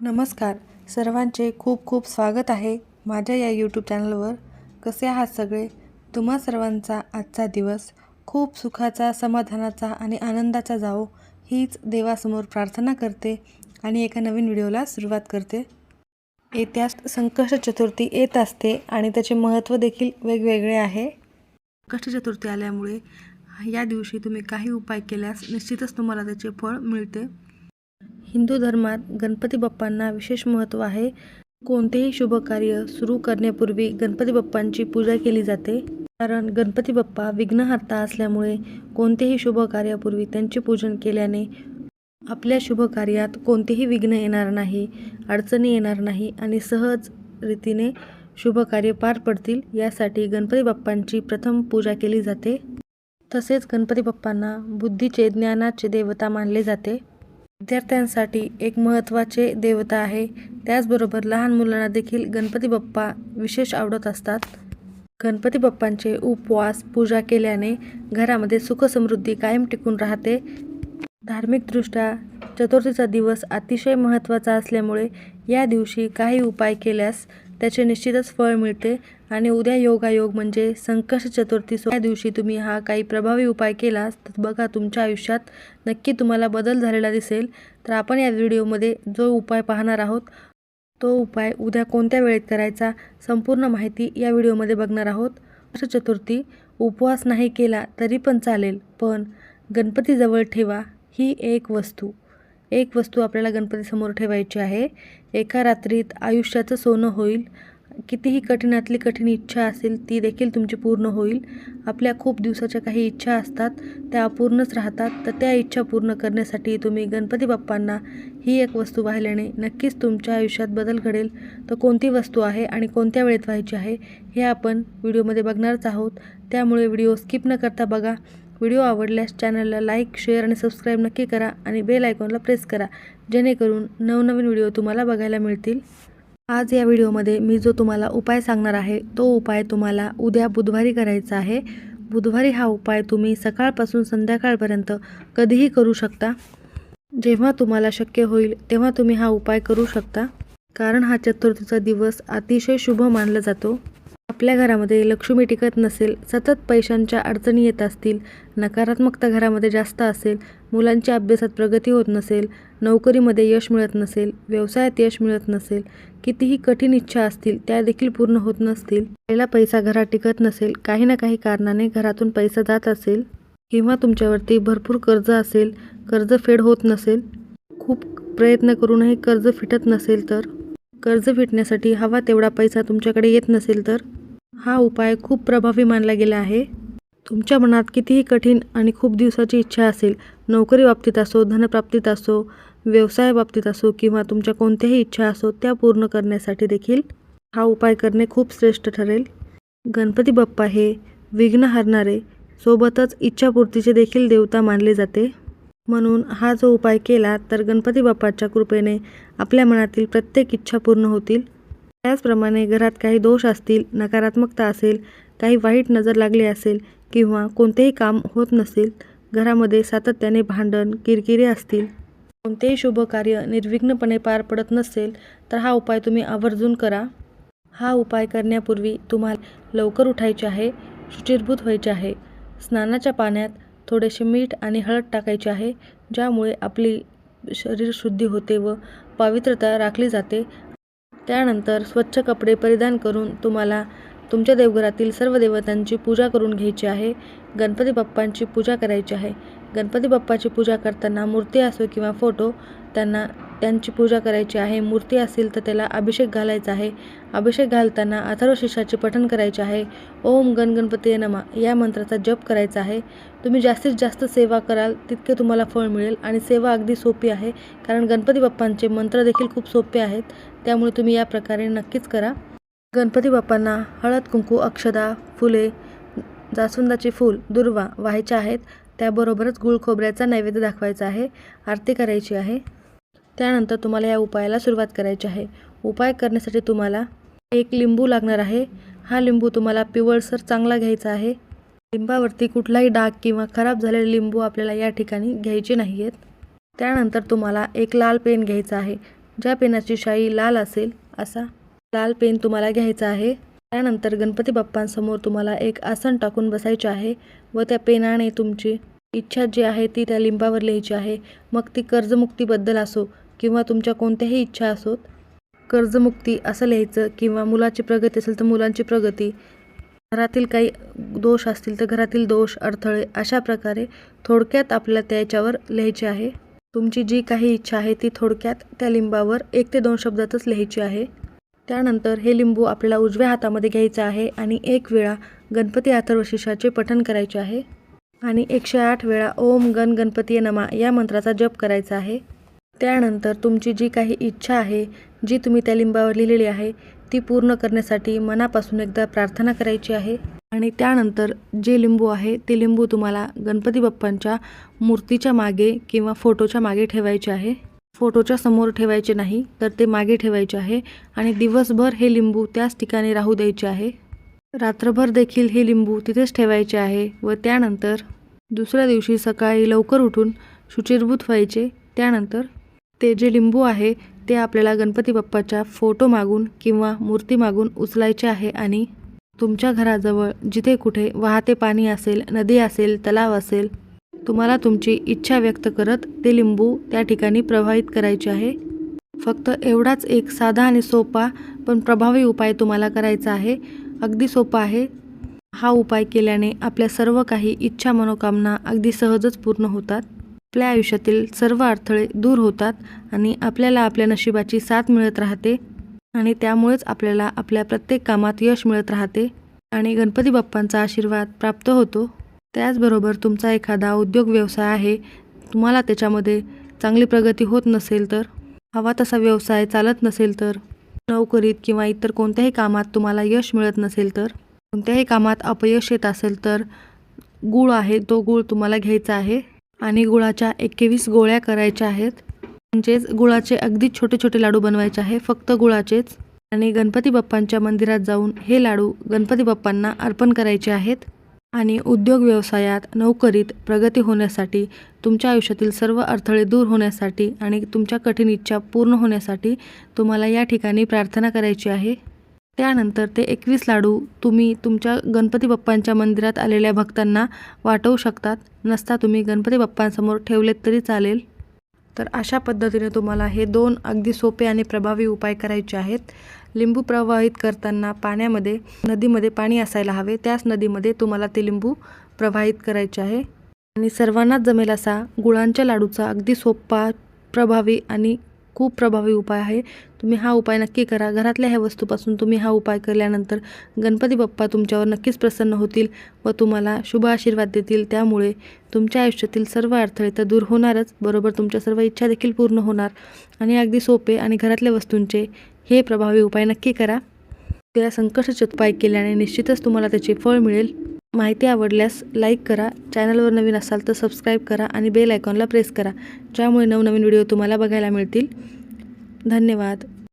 नमस्कार. सर्वांचे खूप खूप स्वागत आहे माझ्या या यूट्यूब चॅनलवर कसे आहात सगळे? तुम्हा सर्वांचा आजचा दिवस खूप सुखाचा समाधानाचा आणि आनंदाचा जावो हीच देवासमोर प्रार्थना करते आणि एका नवीन व्हिडिओला सुरुवात करते. येत्या संकष्ट चतुर्थी येत असते आणि त्याचे महत्त्व देखील वेगवेगळे आहे. संकष्ट चतुर्थी आल्यामुळे या दिवशी तुम्ही काही उपाय केल्यास निश्चितच तुम्हाला त्याचे फळ मिळते. हिंदू धर्मात गणपती बाप्पांना विशेष महत्त्व आहे. कोणतेही शुभ कार्य सुरू करण्यापूर्वी गणपती बाप्पांची पूजा केली जाते. कारण गणपती बाप्पा विघ्नहर्ता असल्यामुळे कोणतेही शुभ कार्यापूर्वी त्यांचे पूजन केल्याने आपल्या शुभ कार्यात कोणतेही विघ्न येणार नाही अडचणी येणार नाही आणि सहज रीतीने शुभ कार्य पार पडतील यासाठी गणपती बाप्पांची प्रथम पूजा केली जाते. तसेच गणपती बाप्पांना बुद्धीचे ज्ञानाचे देवता मानले जाते. विद्यार्थ्यांसाठी एक महत्त्वाचे देवता आहे. त्याचबरोबर लहान मुलांना देखील गणपती बाप्पा विशेष आवडत असतात. गणपती बाप्पांचे उपवास पूजा केल्याने घरामध्ये सुखसमृद्धी कायम टिकून राहते. धार्मिकदृष्ट्या चतुर्थीचा दिवस अतिशय महत्त्वाचा असल्यामुळे या दिवशी काही उपाय केल्यास त्याचे निश्चितच फळ मिळते. आणि उद्या योगायोग म्हणजे संकष्ट चतुर्थी. सो या दिवशी तुम्ही हा काही प्रभावी उपाय केलास तर बघा तुमच्या आयुष्यात नक्की तुम्हाला बदल झालेला दिसेल. तर आपण या व्हिडिओमध्ये जो उपाय पाहणार आहोत तो उपाय उद्या कोणत्या वेळेत करायचा संपूर्ण माहिती या व्हिडिओमध्ये बघणार आहोत. संकष्ट चतुर्थी उपवास नाही केला तरी पण चालेल पण गणपतीजवळ ठेवा ही एक वस्तू. एक वस्तू आपल्याला गणपतीसमोर ठेवायची आहे. एका रात्रीत आयुष्याचं सोनं होईल. कितीही कठीणातली कठीण इच्छा असेल ती देखील तुमची पूर्ण होईल. आपल्या खूप दिवसाच्या काही इच्छा असतात त्या अपूर्णच राहतात. तर त्या इच्छा पूर्ण करण्यासाठी तुम्ही गणपती बाप्पांना ही एक वस्तू वाहिल्याने नक्कीच तुमच्या आयुष्यात बदल घडेल. तर कोणती वस्तू आहे आणि कोणत्या वेळेत व्हायची आहे हे आपण व्हिडिओमध्ये बघणारच आहोत. त्यामुळे व्हिडिओ स्किप न करता बघा. व्हिडिओ आवडल्यास चॅनलला लाईक शेअर आणि सबस्क्राईब नक्की करा आणि बेल आयकॉनला प्रेस करा जेणेकरून नवनवीन व्हिडिओ तुम्हाला बघायला मिळतील. आज या व्हिडिओमध्ये मी जो तुम्हाला उपाय सांगणार आहे तो उपाय तुम्हाला उद्या बुधवारी करायचा आहे. बुधवारी हा उपाय तुम्ही सकाळपासून संध्याकाळपर्यंत कधीही करू शकता. जेव्हा तुम्हाला शक्य होईल तेव्हा तुम्ही हा उपाय करू शकता. कारण हा चतुर्थीचा दिवस अतिशय शुभ मानला जातो. आपल्या घरामध्ये लक्ष्मी टिकत नसेल सतत पैशांच्या अडचणी येत असतील नकारात्मकता घरामध्ये जास्त असेल मुलांच्या अभ्यासात प्रगती होत नसेल नोकरीमध्ये यश मिळत नसेल व्यवसायात यश मिळत नसेल कितीही कठीण इच्छा असतील त्या देखील पूर्ण होत नसतील. पहिला पैसा घरात टिकत नसेल काही ना काही कारणाने घरातून पैसा जात असेल किंवा तुमच्यावरती भरपूर कर्ज असेल कर्ज फेड होत नसेल. खूप प्रयत्न करूनही कर्ज फिटत नसेल तर? कर्ज फिटण्यासाठी हवा तेवढा पैसा तुमच्याकडे येत नसेल तर? हा उपाय खूप प्रभावी मानला गेला आहे. तुमच्या मनात कितीही कठीण आणि खूप दिवसाची इच्छा असेल नोकरी बाबतीत असो धनप्राप्तीत असो व्यवसाय बाबतीत असो किंवा तुमच्या कोणत्याही इच्छा असो त्या पूर्ण करण्यासाठी देखील हा उपाय करणे खूप श्रेष्ठ ठरेल. गणपती बाप्पा हे विघ्न हरणारे सोबतच इच्छापूर्तीचे देखील देवता मानले जाते. म्हणून हा जो उपाय केला तर गणपती बाप्पाच्या कृपेने आपल्या मनातील प्रत्येक इच्छा पूर्ण होतील. त्याचप्रमाणे घरात काही दोष असतील नकारात्मकता असेल काही वाईट नजर लागली असेल किंवा कोणतेही काम होत नसेल घरामध्ये सातत्याने भांडण किरकिरे असतील कोणतेही शुभ कार्य निर्विघ्नपणे पार पडत नसेल तर हा उपाय तुम्ही आवर्जून करा. हा उपाय करण्यापूर्वी तुम्हाला लवकर उठायचे आहे शुचिर्भूत व्हायचे आहे. स्नानाच्या पाण्यात थोडेसे मीठ आणि हळद टाकायचे आहे ज्यामुळे आपली शरीर शुद्धी होते व पवित्रता राखली जाते त्यानंतर स्वच्छ कपडे परिधान करून तुम्हाला तुमच्या देवघरातील सर्व देवतांची पूजा करून घ्यायची आहे. गणपती बाप्पांची पूजा करायची आहे. गणपती बाप्पाची पूजा करताना मूर्ती असो किंवा फोटो त्यांना त्यांची पूजा करायची आहे. मूर्ती असेल तर त्याला अभिषेक घालायचा आहे. अभिषेक घालताना अथर्वशिषाचे पठण करायचे आहे. ओम गण गणपती नमा या मंत्राचा जप करायचा आहे. तुम्ही जास्तीत जास्त सेवा कराल तितके तुम्हाला फळ मिळेल आणि सेवा अगदी सोपी आहे. कारण गणपती बाप्पांचे मंत्र देखील खूप सोपे आहेत. त्यामुळे तुम्ही या प्रकारे नक्कीच करा. गणपती बाप्पांना हळद कुंकू अक्षदा फुले जास्वंदाचे फूल दुर्वा व्हायचे आहेत. त्याबरोबरच गुळ खोबऱ्याचा नैवेद्य दाखवायचा आहे आरती करायची आहे. त्यानंतर तुम्हाला या उपायाला सुरुवात करायची आहे. उपाय करण्यासाठी तुम्हाला एक लिंबू लागणार आहे. हा लिंबू तुम्हाला पिवळसर चांगला घ्यायचा आहे. लिंबावरती कुठलाही डाग किंवा खराब झालेले लिंबू आपल्याला या ठिकाणी घ्यायचे नाही आहेत त्यानंतर तुम्हाला एक लाल पेन घ्यायचा आहे. ज्या पेनाची शाई लाल असेल असा लाल पेन तुम्हाला घ्यायचा आहे. त्यानंतर गणपती बाप्पांसमोर तुम्हाला एक आसन टाकून बसायचे आहे व त्या पेनाने तुमची इच्छा जी आहे ती त्या लिंबावर लिहायची आहे. मग ती कर्जमुक्तीबद्दल असो किंवा तुमच्या कोणत्याही इच्छा असोत कर्जमुक्ती असं लिहायचं किंवा मुलाची प्रगती असेल तर मुलांची प्रगती घरातील काही दोष असतील तर घरातील दोष अडथळे अशा प्रकारे थोडक्यात आपल्याला त्याच्यावर लिहायचे आहे. तुमची जी काही इच्छा आहे ती थोडक्यात त्या लिंबावर एक ते दोन शब्दातच लिहायची आहे. त्यानंतर हे लिंबू आपल्याला उजव्या हातामध्ये घ्यायचं आहे आणि एक वेळा गणपती अथर्वशीर्षाचे पठण करायचे आहे. आणि एकशे आठ वेळा ओम गण गणपती नमा या मंत्राचा जप करायचा आहे. त्यानंतर तुमची जी काही इच्छा आहे जी तुम्ही त्या लिंबावर लिहिलेली आहे ती पूर्ण करण्यासाठी मनापासून एकदा प्रार्थना करायची आहे. आणि त्यानंतर जे लिंबू आहे ते लिंबू तुम्हाला गणपती बाप्पांच्या मूर्तीच्या मागे किंवा फोटोच्या मागे ठेवायचे आहे. फोटोच्या समोर ठेवायचे नाही तर ते मागे ठेवायचे आहे. आणि दिवसभर हे लिंबू त्याच ठिकाणी राहू द्यायचे आहे. रात्रभर देखील हे लिंबू तिथेच ठेवायचे आहे व त्यानंतर दुसऱ्या दिवशी सकाळी लवकर उठून शुचिर्भूत व्हायचे. त्यानंतर ते जे लिंबू आहे ते आपल्याला गणपती बाप्पाच्या फोटो मागून किंवा मूर्ती मागून उचलायचे आहे आणि तुमच्या घराजवळ जिथे कुठे वाहते पाणी असेल नदी असेल तलाव असेल तुम्हाला तुमची इच्छा व्यक्त करत ते लिंबू त्या ठिकाणी प्रवाहित करायचे आहे. फक्त एवढाच एक साधा आणि सोपा पण प्रभावी उपाय तुम्हाला करायचा आहे. अगदी सोपा आहे. हा उपाय केल्याने आपल्या सर्व काही इच्छा मनोकामना अगदी सहजच पूर्ण होतात. आपल्या आयुष्यातील सर्व अडथळे दूर होतात आणि आपल्याला आपल्या नशिबाची साथ मिळत राहते आणि त्यामुळेच आपल्याला आपल्या प्रत्येक कामात यश मिळत राहते आणि गणपती बाप्पांचा आशीर्वाद प्राप्त होतो. त्याचबरोबर तुमचा एखादा उद्योग व्यवसाय आहे तुम्हाला त्याच्यामध्ये चांगली प्रगती होत नसेल तर हवा तसा व्यवसाय चालत नसेल तर नोकरीत किंवा इतर कोणत्याही कामात तुम्हाला यश मिळत नसेल तर कोणत्याही कामात अपयश येत असेल तर गूळ आहे तो गूळ तुम्हाला घ्यायचा आहे. आणि गुळाच्या एकवीस गोळ्या करायच्या आहेत. म्हणजेच गुळाचे अगदी छोटे छोटे लाडू बनवायचे आहे. फक्त गुळाचेच. आणि गणपती बाप्पांच्या मंदिरात जाऊन हे लाडू गणपती बाप्पांना अर्पण करायचे आहेत. आणि उद्योग व्यवसायात नोकरीत प्रगती होण्यासाठी तुमच्या आयुष्यातील सर्व अडथळे दूर होण्यासाठी आणि तुमच्या कठीण इच्छा पूर्ण होण्यासाठी तुम्हाला या ठिकाणी प्रार्थना करायची आहे. त्यानंतर ते एकवीस लाडू तुम्ही तुमच्या गणपती बाप्पांच्या मंदिरात आलेल्या भक्तांना वाटवू शकतात. नसता तुम्ही गणपती बाप्पांसमोर ठेवलेत तरी चालेल. तर अशा पद्धतीने तुम्हाला हे दोन अगदी सोपे आणि प्रभावी उपाय करायचे आहेत. लिंबू प्रवाहित करताना पाण्यामध्ये नदीमध्ये पाणी असायला हवे. त्याच नदीमध्ये तुम्हाला ते लिंबू प्रवाहित करायचे आहे. आणि सर्वांनाच जमेल असा गुळांच्या लाडूचा अगदी सोपा प्रभावी आणि खूप प्रभावी उपाय आहे. तुम्ही हा उपाय नक्की करा. घरातल्या ह्या वस्तूपासून तुम्ही हा उपाय केल्यानंतर गणपती बाप्पा तुमच्यावर नक्कीच प्रसन्न होतील व तुम्हाला शुभ आशीर्वाद देतील. त्यामुळे तुमच्या आयुष्यातील सर्व अडथळे तर दूर होणारच. बरोबर तुमच्या सर्व इच्छा देखील पूर्ण होणार. आणि अगदी सोपे आणि घरातल्या वस्तूंचे हे प्रभावी उपाय नक्की करा. त्या संकष्ट उपाय केल्याने निश्चितच तुम्हाला त्याचे फळ मिळेल. माहिती आवडल्यास लाईक करा. चॅनलवर नवीन असाल तर सबस्क्राईब करा आणि बेल आयकॉनला प्रेस करा. ज्यामुळे नवनवीन व्हिडिओ तुम्हाला बघायला मिळतील. धन्यवाद.